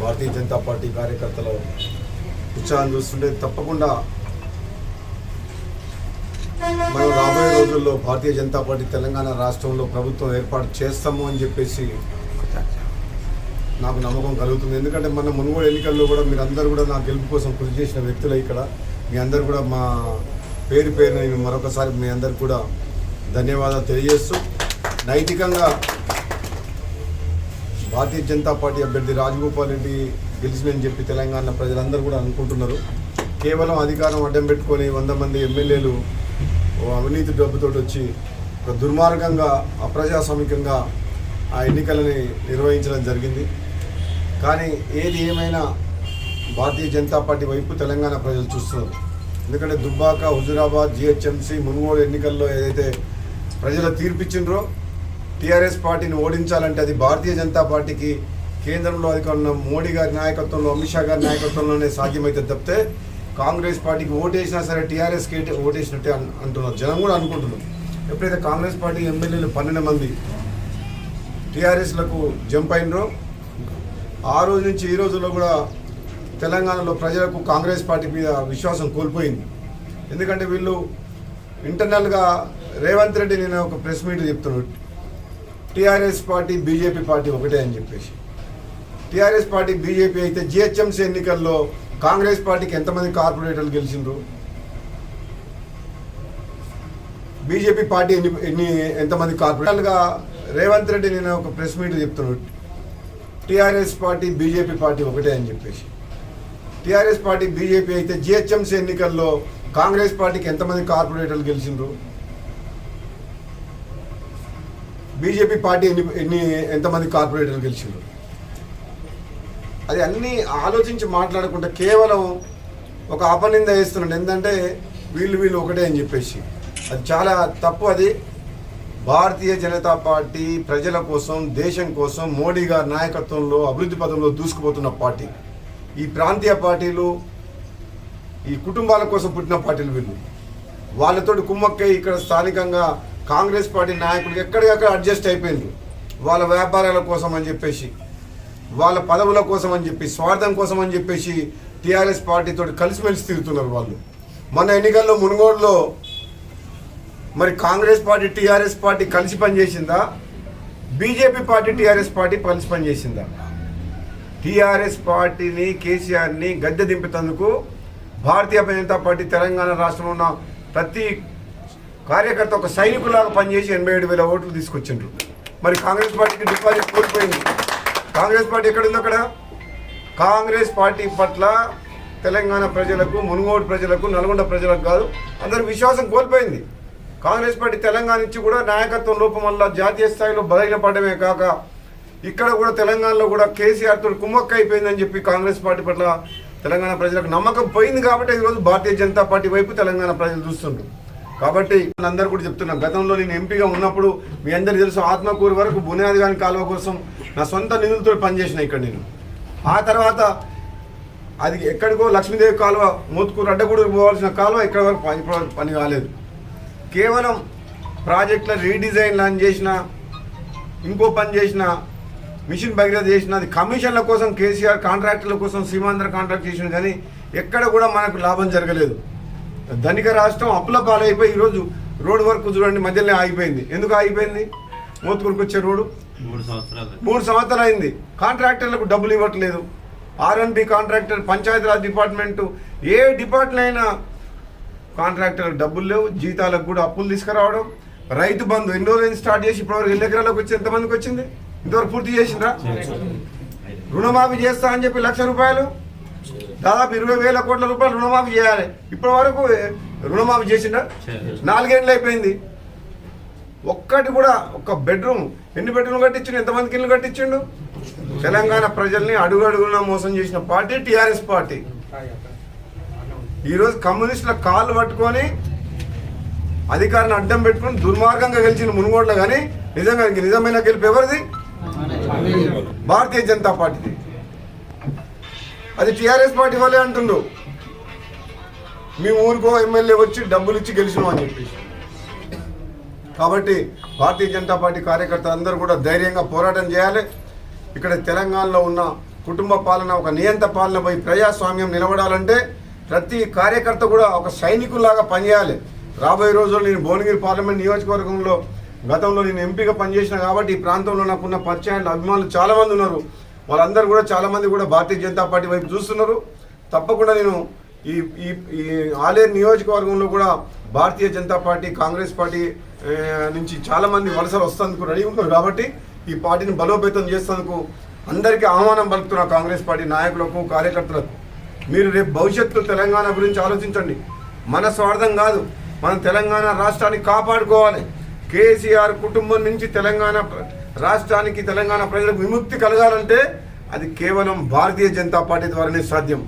భారతీయ Janata party కార్యకర్తల ఉత్సాహం చూస్తుంటే తప్పకుండా మనం రాబోయే రోజుల్లో భారతీయ జనతా పార్టీ తెలంగాణ రాష్ట్రంలో ప్రభుత్వం ఏర్పాటు చేస్తాము అని చెప్పేసి నాకు నమ్మకం కలుగుతుంది. ఎందుకంటే మన మునుగోడు ఎన్నికల్లో కూడా మీరందరూ కూడా నా గెలుపు కోసం కృషి చేసిన వ్యక్తులు ఇక్కడ. మీ అందరు కూడా మా పేరు పేరు మరొకసారి మీ అందరు కూడా ధన్యవాదాలు తెలియజేస్తూ నైతికంగా భారతీయ జనతా పార్టీ అభ్యర్థి రాజగోపాల్ రెడ్డి గెలిచిందని చెప్పి తెలంగాణ ప్రజలందరూ కూడా అనుకుంటున్నారు. కేవలం అధికారం అడ్డం పెట్టుకొని వంద మంది ఎమ్మెల్యేలు అవినీతి డబ్బుతో వచ్చి ఒక దుర్మార్గంగా అప్రజాస్వామికంగా ఆ ఎన్నికలని నిర్వహించడం జరిగింది. కానీ ఏది ఏమైనా భారతీయ జనతా పార్టీ వైపు తెలంగాణ ప్రజలు చూస్తున్నారు. ఎందుకంటే దుబ్బాక హుజురాబాద్ జిహెచ్ఎంసీ మునుగోడు ఎన్నికల్లో ఏదైతే ప్రజలు తీర్పిచ్చిండ్రో టీఆర్ఎస్ పార్టీని ఓడించాలంటే అది భారతీయ జనతా పార్టీకి కేంద్రంలో అధికారం మోడీ గారి నాయకత్వంలో అమిత్ షా గారి నాయకత్వంలోనే సాధ్యమైతే తప్పితే కాంగ్రెస్ పార్టీకి ఓటేసినా సరే టీఆర్ఎస్కి ఓటేసినట్టే అంటున్నారు. జనం కూడా అనుకుంటున్నారు. ఎప్పుడైతే కాంగ్రెస్ పార్టీ ఎమ్మెల్యేలు పన్నెండు మంది టీఆర్ఎస్లకు జంప్ అయినరో ఆ రోజు నుంచి ఈ రోజుల్లో కూడా తెలంగాణలో ప్రజలకు కాంగ్రెస్ పార్టీ మీద విశ్వాసం కోల్పోయింది. ఎందుకంటే వీళ్ళు ఇంటర్నల్గా రేవంత్ రెడ్డి నేను ఒక ప్రెస్ మీట్ చెప్తున్నాడు టీఆర్ఎస్ పార్టీ బీజేపీ పార్టీ ఒకటే అని చెప్పేసి. టీఆర్ఎస్ పార్టీ బీజేపీ అయితే జిహెచ్ఎంసీ ఎన్నికల్లో కాంగ్రెస్ పార్టీకి ఎంతమంది కార్పొరేటర్లు గెలిచిండ్రు? బీజేపీ పార్టీ ఎన్ని ఎన్ని ఎంతమంది కార్పొరేటర్లుగా? రేవంత్ రెడ్డి నేను ఒక ప్రెస్ మీట్ చెప్తున్నాడు. టీఆర్ఎస్ పార్టీ బీజేపీ పార్టీ ఒకటే అని చెప్పేసి. టీఆర్ఎస్ పార్టీ బీజేపీ అయితే జిహెచ్ఎంసీ ఎన్నికల్లో కాంగ్రెస్ పార్టీకి ఎంతమంది కార్పొరేటర్లు గెలిచిండ్రు? బీజేపీ పార్టీ ఎన్ని ఎన్ని ఎంతమంది కార్పొరేటర్లు గెలిచిండ్రు? అది అన్నీ ఆలోచించి మాట్లాడకుండా కేవలం ఒక అపనింద వేస్తున్నాడు ఎందుకంటే వీళ్ళు వీళ్ళు ఒకటే అని చెప్పేసి. అది చాలా తప్పు అది. భారతీయ జనతా పార్టీ ప్రజల కోసం దేశం కోసం మోడీ గారి నాయకత్వంలో అభివృద్ధి పదంలో దూసుకుపోతున్న పార్టీ. ఈ ప్రాంతీయ పార్టీలు ఈ కుటుంబాల కోసం పుట్టిన పార్టీలు వీళ్ళు. వాళ్ళతోటి కుమ్మక్కై ఇక్కడ స్థానికంగా కాంగ్రెస్ పార్టీ నాయకులు ఎక్కడికక్కడ అడ్జస్ట్ అయిపోయింది. వాళ్ళ వ్యాపారాల కోసం అని చెప్పేసి వాళ్ళ పదవుల కోసం అని చెప్పి స్వార్థం కోసం అని చెప్పేసి టీఆర్ఎస్ పార్టీతో కలిసిమెలిసి తిరుగుతున్నారు వాళ్ళు. మొన్న ఎన్నికల్లో మునుగోడులో మరి కాంగ్రెస్ పార్టీ టీఆర్ఎస్ పార్టీ కలిసి పనిచేసిందా? బీజేపీ పార్టీ టీఆర్ఎస్ పార్టీ కలిసి పనిచేసిందా? టీఆర్ఎస్ పార్టీని కేసీఆర్ని గద్దె దింపేందుకు భారతీయ జనతా పార్టీ తెలంగాణ రాష్ట్రంలో ఉన్న ప్రతి కార్యకర్త ఒక సైనికులాగా పనిచేసి ఎనభై ఏడు వేల ఓట్లు తీసుకొచ్చిండ్రు. మరి కాంగ్రెస్ పార్టీకి డిపాజిట్ కోల్పోయింది. కాంగ్రెస్ పార్టీ ఎక్కడుంది అక్కడ? కాంగ్రెస్ పార్టీ పట్ల తెలంగాణ ప్రజలకు మునుగోడు ప్రజలకు నల్గొండ ప్రజలకు కాదు అందరూ విశ్వాసం కోల్పోయింది. కాంగ్రెస్ పార్టీ తెలంగాణ నుంచి కూడా నాయకత్వం లోపం వల్ల జాతీయ స్థాయిలో బలహీనపడమే కాక ఇక్కడ కూడా తెలంగాణలో కూడా కేసీఆర్ తోడు కుమ్మక్క అయిపోయిందని చెప్పి కాంగ్రెస్ పార్టీ పట్ల తెలంగాణ ప్రజలకు నమ్మకం పోయింది కాబట్టి ఈరోజు భారతీయ జనతా పార్టీ వైపు తెలంగాణ ప్రజలు చూస్తుండ్రు. కాబట్టి అందరూ కూడా చెప్తున్నా. గతంలో నేను ఎంపీగా ఉన్నప్పుడు మీ అందరికీ తెలుసు ఆత్మకూరు వరకు బునియాది గాని కాలువ కోసం నా సొంత నిధులతో పనిచేసిన ఇక్కడ నేను. ఆ తర్వాత అది ఎక్కడికో లక్ష్మీదేవి కాలువ మూతుకూరు అడ్డగూడూరు పోవాల్సిన కాలువ ఇక్కడ వరకు పని పని కాలేదు. కేవలం ప్రాజెక్టుల రీడిజైన్ లాంచ్ చేసిన ఇంకో పని చేసిన మిషన్ భగీరథ చేసిన అది కమిషన్ల కోసం కేసీఆర్ కాంట్రాక్టర్ల కోసం సీమాంధ్ర కాంట్రాక్ట్ చేసిన కానీ ఎక్కడ కూడా మనకు లాభం జరగలేదు. ధనిక రాష్ట్రం అప్పుల పాలైపోయి ఈరోజు రోడ్డు వర్క్ చూడండి మధ్యలో ఆగిపోయింది. ఎందుకు ఆగిపోయింది? మూతుకూరుకు వచ్చే రోడ్డు? మూడు సంవత్సరాలు. మూడు సంవత్సరాలు అయింది కాంట్రాక్టర్లకు డబ్బులు ఇవ్వట్లేదు. ఆర్ఎన్బి కాంట్రాక్టర్ పంచాయతీరాజ్ డిపార్ట్మెంటు ఏ డిపార్ట్మెంట్ అయినా కాంట్రాక్టర్ డబ్బులు లేవు. జీతాలకు కూడా అప్పులు తీసుకురావడం. రైతు బంధు ఎన్ని రోజులు స్టార్ట్ చేసి? ఇప్పటివరకు ఎన్ని ఎకరాలకు వచ్చి ఎంతమందికి వచ్చింది? ఇంతవరకు పూర్తి చేసిండ్రా. రుణమాఫీ చేస్తా అని చెప్పి లక్ష రూపాయలు? దాదాపు ఇరవై వేల కోట్ల రూపాయలు రుణమాఫీ చేయాలి. ఇప్పటి వరకు రుణమాఫీ చేసిండ్రా నాలుగేళ్ళు అయిపోయింది. ఒక్కటి కూడా ఒక్క బెడ్రూమ్ ఎన్ని బెడ్రూమ్ కట్టించిండు? ఎంతమందికి ఇల్లు కట్టించిండు? తెలంగాణ ప్రజల్ని అడుగు అడుగున మోసం చేసిన పార్టీ టీఆర్ఎస్ పార్టీ. ఈరోజు కమ్యూనిస్టుల కాళ్ళు పట్టుకొని అధికారాన్ని అడ్డం పెట్టుకొని దుర్మార్గంగా గెలిచిన మునుగోడ్ల కానీ నిజంగా నిజమైన గెలుపు ఎవరిది? భారతీయ జనతా పార్టీది. అది టీఆర్ఎస్ పార్టీ వాళ్ళే అంటుండ్రు. మీ ఊరికో ఎమ్మెల్యే వచ్చి డబ్బులు ఇచ్చి గెలిచినాం అని చెప్పేసి. కాబట్టి భారతీయ జనతా పార్టీ కార్యకర్తలు అందరూ కూడా ధైర్యంగా పోరాటం చేయాలి. ఇక్కడ తెలంగాణలో ఉన్న కుటుంబ పాలన ఒక నియంత పాలనపై ప్రజాస్వామ్యం నిలబడాలంటే ప్రతి కార్యకర్త కూడా ఒక సైనికుల్లాగా పనిచేయాలి. రాబోయే రోజుల్లో నేను భువనగిరి పార్లమెంట్ నియోజకవర్గంలో గతంలో నేను ఎంపీగా పనిచేసిన కాబట్టి ఈ ప్రాంతంలో నాకున్న పరిచయాలు అభిమానులు చాలామంది ఉన్నారు. వాళ్ళందరూ కూడా చాలామంది కూడా భారతీయ జనతా పార్టీ వైపు చూస్తున్నారు. తప్పకుండా నేను ఈ ఈ ఈ ఆలేరు నియోజకవర్గంలో కూడా భారతీయ జనతా పార్టీ కాంగ్రెస్ పార్టీ నుంచి చాలామంది వలసలు వస్తేందుకు రెడీ ఉంటారు కాబట్టి ఈ పార్టీని బలోపేతం చేసేందుకు అందరికీ ఆహ్వానం పలుకుతున్న కాంగ్రెస్ పార్టీ నాయకులకు కార్యకర్తలకు. మీరు రేపు భవిష్యత్తు తెలంగాణ గురించి ఆలోచించండి. మన స్వార్థం కాదు. మనం తెలంగాణ రాష్ట్రాన్ని కాపాడుకోవాలి. కేసీఆర్ కుటుంబం నుంచి తెలంగాణ రాష్ట్రానికి తెలంగాణ ప్రజలకు విముక్తి కలగాలంటే అది కేవలం భారతీయ జనతా పార్టీ ద్వారానే సాధ్యం.